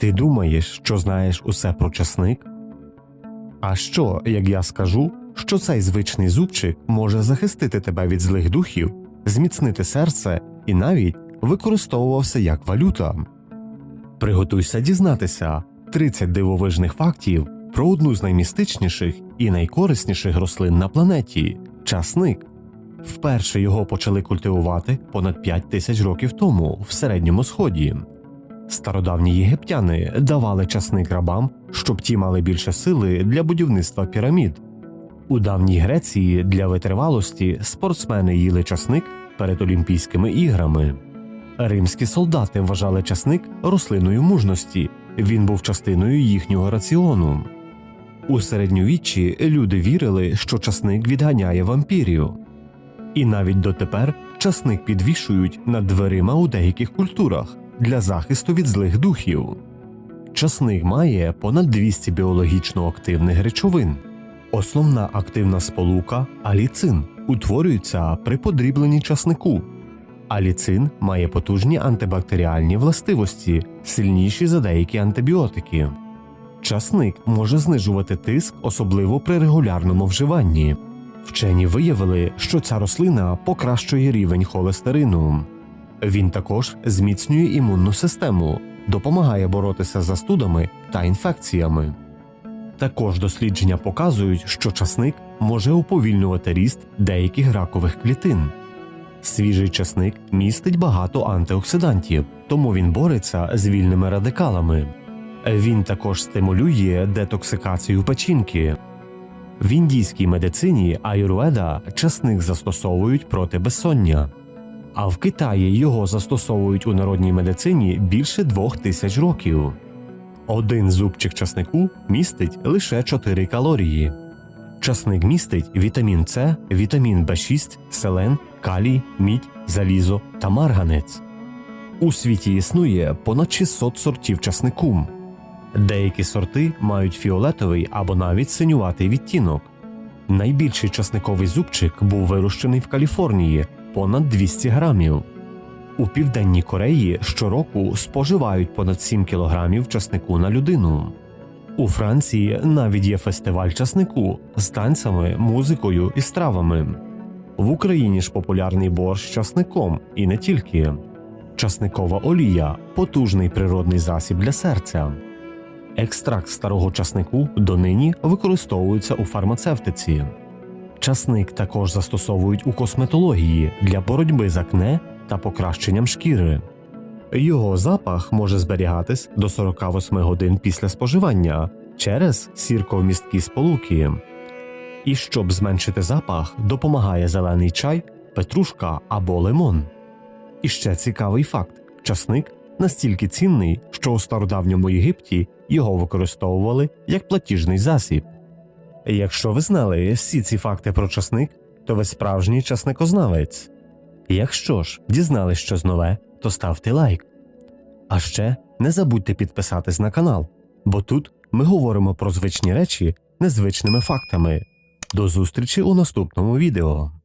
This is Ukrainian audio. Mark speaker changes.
Speaker 1: Ти думаєш, що знаєш усе про часник? А що, як я скажу, що цей звичний зубчик може захистити тебе від злих духів, зміцнити серце і навіть використовувався як валюта? Приготуйся дізнатися 30 дивовижних фактів про одну з наймістичніших і найкорисніших рослин на планеті часник. Вперше його почали культивувати понад 5 тисяч років тому в середньому сході. Стародавні єгиптяни давали часник рабам, щоб ті мали більше сили для будівництва пірамід. У давній Греції для витривалості спортсмени їли часник перед Олімпійськими іграми. Римські солдати вважали часник рослиною мужності, він був частиною їхнього раціону. У середньовіччі люди вірили, що часник відганяє вампірів. І навіть дотепер часник підвішують над дверима у деяких культурах для захисту від злих духів. Часник має понад 200 біологічно активних речовин. Основна активна сполука аліцин утворюється при подрібленні часнику. Аліцин має потужні антибактеріальні властивості, сильніші за деякі антибіотики. Часник може знижувати тиск, особливо при регулярному вживанні. Вчені виявили, що ця рослина покращує рівень холестерину. Він також зміцнює імунну систему, допомагає боротися з застудами та інфекціями. Також дослідження показують, що часник може уповільнювати ріст деяких ракових клітин. Свіжий часник містить багато антиоксидантів, тому він бореться з вільними радикалами. Він також стимулює детоксикацію печінки. В індійській медицині аюрведа часник застосовують проти безсоння, а в Китаї його застосовують у народній медицині більше двох тисяч років. Один зубчик часнику містить лише 4 калорії. Часник містить вітамін С, вітамін В6, селен, калій, мідь, залізо та марганець. У світі існує понад 600 сортів часнику. Деякі сорти мають фіолетовий або навіть синюватий відтінок. Найбільший часниковий зубчик був вирощений в Каліфорнії понад 200 грамів. У південній Кореї щороку споживають понад 7 кілограмів часнику на людину. У Франції навіть є фестиваль часнику з танцями, музикою і стравами. В Україні ж популярний борщ з часником і не тільки. Часникова олія потужний природний засіб для серця. Екстракт старого часнику донині використовується у фармацевтиці. Часник також застосовують у косметології для боротьби з акне та покращенням шкіри. Його запах може зберігатись до 48 годин після споживання через сірковмісткі сполуки. І щоб зменшити запах, допомагає зелений чай, петрушка або лимон. І ще цікавий факт: часник настільки цінний, що у стародавньому Єгипті його використовували як платіжний засіб. Якщо ви знали всі ці факти про часник, то ви справжній часникознавець. Якщо ж дізнались щось нове, то ставте лайк. А ще не забудьте підписатись на канал, бо тут ми говоримо про звичні речі незвичними фактами. До зустрічі у наступному відео.